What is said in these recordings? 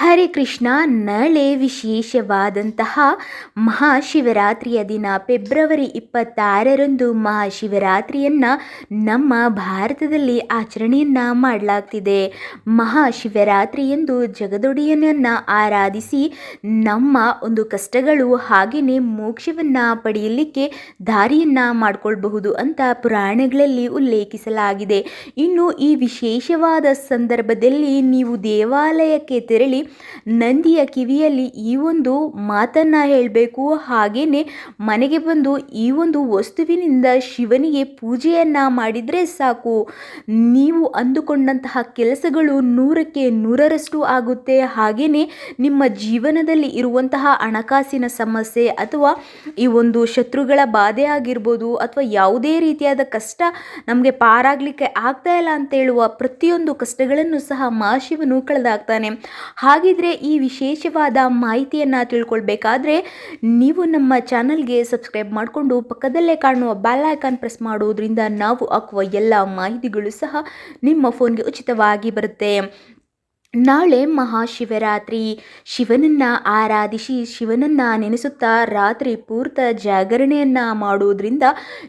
ಹರೇ ಕೃಷ್ಣ, ನಾಳೆ ವಿಶೇಷವಾದಂತಹ ಮಹಾಶಿವರಾತ್ರಿಯ ದಿನ. ಫೆಬ್ರವರಿ ಇಪ್ಪತ್ತಾರರಂದು ಮಹಾಶಿವರಾತ್ರಿಯನ್ನು ನಮ್ಮ ಭಾರತದಲ್ಲಿ ಆಚರಣೆಯನ್ನು ಮಾಡಲಾಗ್ತಿದೆ. ಮಹಾಶಿವರಾತ್ರಿಯಂದು ಜಗದೊಡೆಯನನ್ನು ಆರಾಧಿಸಿ ನಮ್ಮ ಒಂದು ಕಷ್ಟಗಳು ಹಾಗೆಯೇ ಮೋಕ್ಷವನ್ನು ಪಡೆಯಲಿಕ್ಕೆ ದಾರಿಯನ್ನು ಮಾಡಿಕೊಳ್ಬಹುದು ಅಂತ ಪುರಾಣಗಳಲ್ಲಿ ಉಲ್ಲೇಖಿಸಲಾಗಿದೆ. ಇನ್ನು ಈ ವಿಶೇಷವಾದ ಸಂದರ್ಭದಲ್ಲಿ ನೀವು ದೇವಾಲಯಕ್ಕೆ ತೆರಳಿ ನಂದಿಯ ಕಿವಿಯಲ್ಲಿ ಈ ಒಂದು ಮಾತನ್ನು ಹೇಳಬೇಕು. ಹಾಗೆಯೇ ಮನೆಗೆ ಬಂದು ಈ ಒಂದು ವಸ್ತುವಿನಿಂದ ಶಿವನಿಗೆ ಪೂಜೆಯನ್ನು ಮಾಡಿದರೆ ಸಾಕು. ನೀವು ಅಂದುಕೊಂಡಂತಹ ಕೆಲಸಗಳು ನೂರಕ್ಕೆ ನೂರರಷ್ಟು ಆಗುತ್ತೆ. ಹಾಗೆಯೇ ನಿಮ್ಮ ಜೀವನದಲ್ಲಿ ಇರುವಂತಹ ಹಣಕಾಸಿನ ಸಮಸ್ಯೆ ಅಥವಾ ಈ ಒಂದು ಶತ್ರುಗಳ ಬಾಧೆ ಆಗಿರ್ಬೋದು ಅಥವಾ ಯಾವುದೇ ರೀತಿಯಾದ ಕಷ್ಟ ನಮಗೆ ಪಾರಾಗಲಿಕ್ಕೆ ಆಗ್ತಾ ಇಲ್ಲ ಅಂತ ಹೇಳುವ ಪ್ರತಿಯೊಂದು ಕಷ್ಟಗಳನ್ನು ಸಹ ಮಹಾಶಿವನು ಕಳೆದಾಗ್ತಾನೆ ಹಾಗಿದ್ರೆ ಈ ವಿಶೇಷವಾದ ಮಾಹಿತಿಯನ್ನು ತಿಳ್ಕೊಳ್ಬೇಕಾದ್ರೆ ನೀವು ನಮ್ಮ ಚಾನಲ್ಗೆ ಸಬ್ಸ್ಕ್ರೈಬ್ ಮಾಡಿಕೊಂಡು ಪಕ್ಕದಲ್ಲೇ ಕಾಣುವ ಬೆಲ್ ಐಕಾನ್ ಪ್ರೆಸ್ ಮಾಡೋದ್ರಿಂದ ನಾವು ಹಾಕುವ ಎಲ್ಲ ಮಾಹಿತಿಗಳು ಸಹ ನಿಮ್ಮ ಫೋನ್ಗೆ ಉಚಿತವಾಗಿ ಬರುತ್ತೆ. ನಾಳೆ ಮಹಾಶಿವರಾತ್ರಿ. ಶಿವನನ್ನು ಆರಾಧಿಸಿ, ಶಿವನನ್ನು ನೆನೆಸುತ್ತಾ ರಾತ್ರಿ ಪೂರ್ತ ಜಾಗರಣೆಯನ್ನು ಮಾಡುವುದರಿಂದ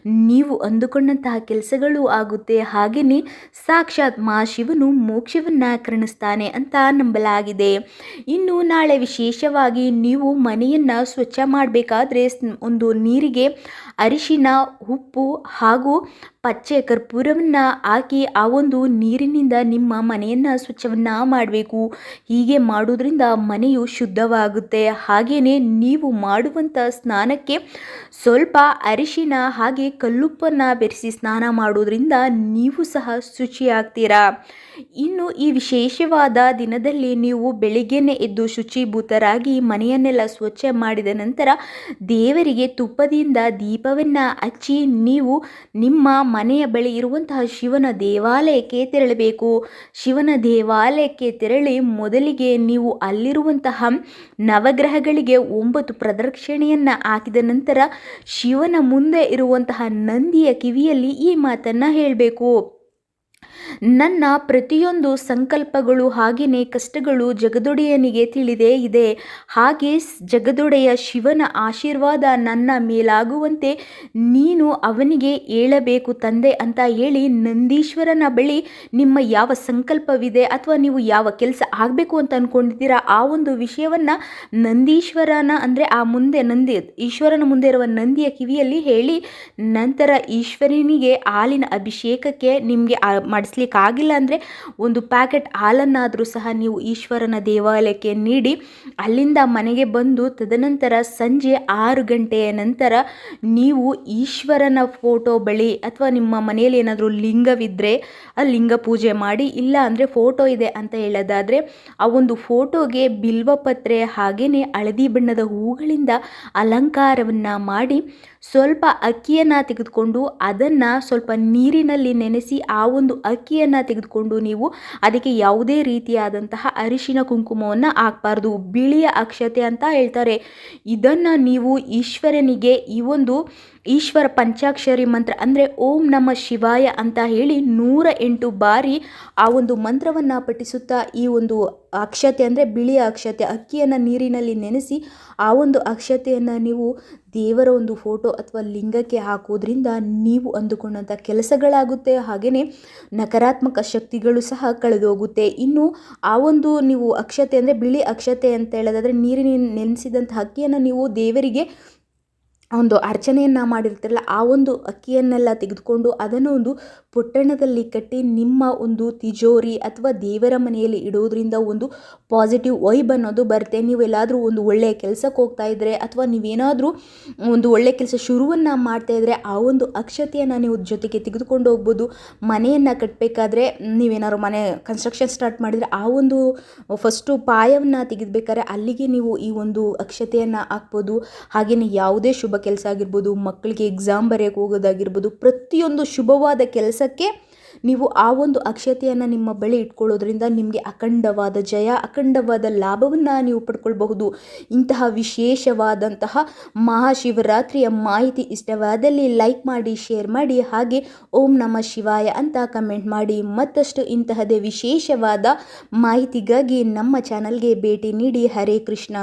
ನೀವು ಅಂದುಕೊಂಡಂತಹ ಕೆಲಸಗಳು ಆಗುತ್ತೆ. ಹಾಗೆಯೇ ಸಾಕ್ಷಾತ್ ಮಹಾಶಿವನು ಮೋಕ್ಷವನ್ನು ಕರುಣಿಸ್ತಾನೆ ಅಂತ ನಂಬಲಾಗಿದೆ. ಇನ್ನು ನಾಳೆ ವಿಶೇಷವಾಗಿ ನೀವು ಮನೆಯನ್ನು ಸ್ವಚ್ಛ ಮಾಡಬೇಕಾದ್ರೆ ಒಂದು ನೀರಿಗೆ ಅರಿಶಿನ, ಉಪ್ಪು ಹಾಗೂ ಪಚ್ಚೆ ಕರ್ಪೂರವನ್ನು ಹಾಕಿ ಆ ಒಂದು ನೀರಿನಿಂದ ನಿಮ್ಮ ಮನೆಯನ್ನು ಸ್ವಚ್ಛವನ್ನು ಮಾಡಬೇಕು. ಹೀಗೆ ಮಾಡೋದ್ರಿಂದ ಮನೆಯು ಶುದ್ಧವಾಗುತ್ತೆ. ಹಾಗೆಯೇ ನೀವು ಮಾಡುವಂಥ ಸ್ನಾನಕ್ಕೆ ಸ್ವಲ್ಪ ಅರಿಶಿನ ಹಾಗೆ ಕಲ್ಲುಪ್ಪನ್ನು ಬೆರೆಸಿ ಸ್ನಾನ ಮಾಡೋದ್ರಿಂದ ನೀವು ಸಹ ಶುಚಿಯಾಗ್ತೀರಾ? ಇನ್ನು ಈ ವಿಶೇಷವಾದ ದಿನದಲ್ಲಿ ನೀವು ಬೆಳಿಗ್ಗೆನೇ ಎದ್ದು ಶುಚಿಭೂತರಾಗಿ ಮನೆಯನ್ನೆಲ್ಲ ಸ್ವಚ್ಛ ಮಾಡಿದ ನಂತರ ದೇವರಿಗೆ ತುಪ್ಪದಿಂದ ದೀಪವನ್ನು ಹಚ್ಚಿ ನೀವು ನಿಮ್ಮ ಮನೆಯ ಬಳಿ ಇರುವಂತಹ ಶಿವನ ದೇವಾಲಯಕ್ಕೆ ತೆರಳಬೇಕು. ಶಿವನ ದೇವಾಲಯಕ್ಕೆ ತೆರಳಿ ಮೊದಲಿಗೆ ನೀವು ಅಲ್ಲಿರುವಂತಹ ನವಗ್ರಹಗಳಿಗೆ ಒಂಬತ್ತು ಪ್ರದಕ್ಷಿಣೆಯನ್ನು ಹಾಕಿದ ನಂತರ ಶಿವನ ಮುಂದೆ ಇರುವಂತಹ ನಂದಿಯ ಕಿವಿಯಲ್ಲಿ ಈ ಮಾತನ್ನು ಹೇಳಬೇಕು. ನನ್ನ ಪ್ರತಿಯೊಂದು ಸಂಕಲ್ಪಗಳು ಹಾಗೆಯೇ ಕಷ್ಟಗಳು ಜಗದೊಡೆಯನಿಗೆ ತಿಳಿದೇ ಇದೆ. ಹಾಗೆ ಜಗದೊಡೆಯ ಶಿವನ ಆಶೀರ್ವಾದ ನನ್ನ ಮೇಲಾಗುವಂತೆ ನೀನು ಅವನಿಗೆ ಹೇಳಬೇಕು ತಂದೆ ಅಂತ ಹೇಳಿ ನಂದೀಶ್ವರನ ಬಳಿ ನಿಮ್ಮ ಯಾವ ಸಂಕಲ್ಪವಿದೆ ಅಥವಾ ನೀವು ಯಾವ ಕೆಲಸ ಆಗಬೇಕು ಅಂತ ಅಂದ್ಕೊಂಡಿದ್ದೀರಾ ಆ ಒಂದು ವಿಷಯವನ್ನು ನಂದೀಶ್ವರನ ಅಂದರೆ ಆ ಮುಂದೆ ನಂದಿ, ಈಶ್ವರನ ಮುಂದೆ ಇರುವ ನಂದಿಯ ಕಿವಿಯಲ್ಲಿ ಹೇಳಿ ನಂತರ ಈಶ್ವರನಿಗೆ ಹಾಲಿನ ಅಭಿಷೇಕಕ್ಕೆ ನಿಮಗೆ ಮಾಡಿಸ್ಲಿಕ್ಕೆ ಆಗಿಲ್ಲ ಅಂದರೆ ಒಂದು ಪ್ಯಾಕೆಟ್ ಹಾಲನ್ನಾದರೂ ಸಹ ನೀವು ಈಶ್ವರನ ದೇವಾಲಯಕ್ಕೆ ನೀಡಿ, ಅಲ್ಲಿಂದ ಮನೆಗೆ ಬಂದು ತದನಂತರ ಸಂಜೆ ಆರು ಗಂಟೆಯ ನಂತರ ನೀವು ಈಶ್ವರನ ಫೋಟೋ ಬಳಿ ಅಥವಾ ನಿಮ್ಮ ಮನೆಯಲ್ಲಿ ಏನಾದರೂ ಲಿಂಗವಿದ್ದರೆ ಆ ಲಿಂಗ ಪೂಜೆ ಮಾಡಿ, ಇಲ್ಲ ಅಂದರೆ ಫೋಟೋ ಇದೆ ಅಂತ ಹೇಳೋದಾದರೆ ಆ ಒಂದು ಫೋಟೋಗೆ ಬಿಲ್ವಪತ್ರೆ ಹಾಗೆಯೇ ಹಳದಿ ಬಣ್ಣದ ಹೂಗಳಿಂದ ಅಲಂಕಾರವನ್ನು ಮಾಡಿ, ಸ್ವಲ್ಪ ಅಕ್ಕಿಯನ್ನು ತೆಗೆದುಕೊಂಡು ಅದನ್ನು ಸ್ವಲ್ಪ ನೀರಿನಲ್ಲಿ ನೆನೆಸಿ ಆ ಒಂದು ಅಕ್ಕಿಯನ್ನು ತೆಗೆದುಕೊಂಡು ನೀವು ಅದಕ್ಕೆ ಯಾವುದೇ ರೀತಿಯಾದಂತಹ ಅರಿಶಿನ ಕುಂಕುಮವನ್ನು ಹಾಕಬಾರ್ದು. ಬಿಳಿಯ ಅಕ್ಷತೆ ಅಂತ ಹೇಳ್ತಾರೆ. ಇದನ್ನು ನೀವು ಈಶ್ವರನಿಗೆ ಈ ಒಂದು ಈಶ್ವರ ಪಂಚಾಕ್ಷರಿ ಮಂತ್ರ ಅಂದರೆ ಓಂ ನಮ ಶಿವಾಯ ಅಂತ ಹೇಳಿ ನೂರ ಎಂಟು ಬಾರಿ ಆ ಒಂದು ಮಂತ್ರವನ್ನು ಪಠಿಸುತ್ತಾ ಈ ಒಂದು ಅಕ್ಷತೆ ಅಂದರೆ ಬಿಳಿ ಅಕ್ಷತೆ, ಅಕ್ಕಿಯನ್ನು ನೀರಿನಲ್ಲಿ ನೆನೆಸಿ ಆ ಒಂದು ಅಕ್ಷತೆಯನ್ನು ನೀವು ದೇವರ ಒಂದು ಫೋಟೋ ಅಥವಾ ಲಿಂಗಕ್ಕೆ ಹಾಕೋದ್ರಿಂದ ನೀವು ಅಂದುಕೊಂಡಂಥ ಕೆಲಸಗಳಾಗುತ್ತೆ. ಹಾಗೆಯೇ ನಕಾರಾತ್ಮಕ ಶಕ್ತಿಗಳು ಸಹ ಕಳೆದೋಗುತ್ತೆ. ಇನ್ನು ಆ ಒಂದು ನೀವು ಅಕ್ಷತೆ ಅಂದರೆ ಬಿಳಿ ಅಕ್ಷತೆ ಅಂತ ಹೇಳೋದಾದರೆ ನೀರಿನ ನೆನೆಸಿದಂಥ ಅಕ್ಕಿಯನ್ನು ನೀವು ದೇವರಿಗೆ ಒಂದು ಅರ್ಚನೆಯನ್ನು ಮಾಡಿರ್ತೀರಲ್ಲ, ಆ ಒಂದು ಅಕ್ಕಿಯನ್ನೆಲ್ಲ ತೆಗೆದುಕೊಂಡು ಅದನ್ನು ಒಂದು ಪೊಟ್ಟಣದಲ್ಲಿ ಕಟ್ಟಿ ನಿಮ್ಮ ಒಂದು ತಿಜೋರಿ ಅಥವಾ ದೇವರ ಮನೆಯಲ್ಲಿ ಇಡೋದ್ರಿಂದ ಒಂದು ಪಾಸಿಟಿವ್ ವೈಬ್ ಅನ್ನೋದು ಬರುತ್ತೆ. ನೀವು ಎಲ್ಲಾದರೂ ಒಂದು ಒಳ್ಳೆಯ ಕೆಲಸಕ್ಕೆ ಹೋಗ್ತಾ ಇದ್ದರೆ ಅಥವಾ ನೀವೇನಾದರೂ ಒಂದು ಒಳ್ಳೆಯ ಕೆಲಸ ಶುರುವನ್ನು ಮಾಡ್ತಾ ಇದ್ದರೆ ಆ ಒಂದು ಅಕ್ಷತೆಯನ್ನು ನೀವು ಜೊತೆಗೆ ತೆಗೆದುಕೊಂಡು ಹೋಗ್ಬೋದು. ಮನೆಯನ್ನು ಕಟ್ಟಬೇಕಾದ್ರೆ ನೀವೇನಾದ್ರು ಮನೆ ಕನ್ಸ್ಟ್ರಕ್ಷನ್ ಸ್ಟಾರ್ಟ್ ಮಾಡಿದರೆ ಆ ಒಂದು ಫಸ್ಟು ಪಾಯವನ್ನು ತೆಗೆದಬೇಕಾದ್ರೆ ಅಲ್ಲಿಗೆ ನೀವು ಈ ಒಂದು ಅಕ್ಷತೆಯನ್ನು ಹಾಕ್ಬೋದು. ಹಾಗೆಯೇ ಯಾವುದೇ ಶುಭ ಕೆಲಸ ಆಗಿರ್ಬೋದು, ಮಕ್ಕಳಿಗೆ ಎಕ್ಸಾಮ್ ಬರೆಯೋಕ್ಕೆ ಹೋಗೋದಾಗಿರ್ಬೋದು, ಪ್ರತಿಯೊಂದು ಶುಭವಾದ ಕೆಲಸಕ್ಕೆ ನೀವು ಆ ಒಂದು ಅಕ್ಷತೆಯನ್ನು ನಿಮ್ಮ ಬಳಿ ಇಟ್ಕೊಳ್ಳೋದ್ರಿಂದ ನಿಮಗೆ ಅಖಂಡವಾದ ಜಯ, ಅಖಂಡವಾದ ಲಾಭವನ್ನು ನೀವು ಪಡ್ಕೊಳ್ಬಹುದು. ಇಂತಹ ವಿಶೇಷವಾದಂತಹ ಮಹಾಶಿವರಾತ್ರಿಯ ಮಾಹಿತಿ ಇಷ್ಟವಾದಲ್ಲಿ ಲೈಕ್ ಮಾಡಿ ಶೇರ್ ಮಾಡಿ, ಹಾಗೆ ಓಂ ನಮ ಶಿವಾಯ ಅಂತ ಕಮೆಂಟ್ ಮಾಡಿ. ಮತ್ತಷ್ಟು ಇಂತಹದೇ ವಿಶೇಷವಾದ ಮಾಹಿತಿಗಾಗಿ ನಮ್ಮ ಚಾನಲ್ಗೆ ಭೇಟಿ ನೀಡಿ. ಹರೇ ಕೃಷ್ಣ.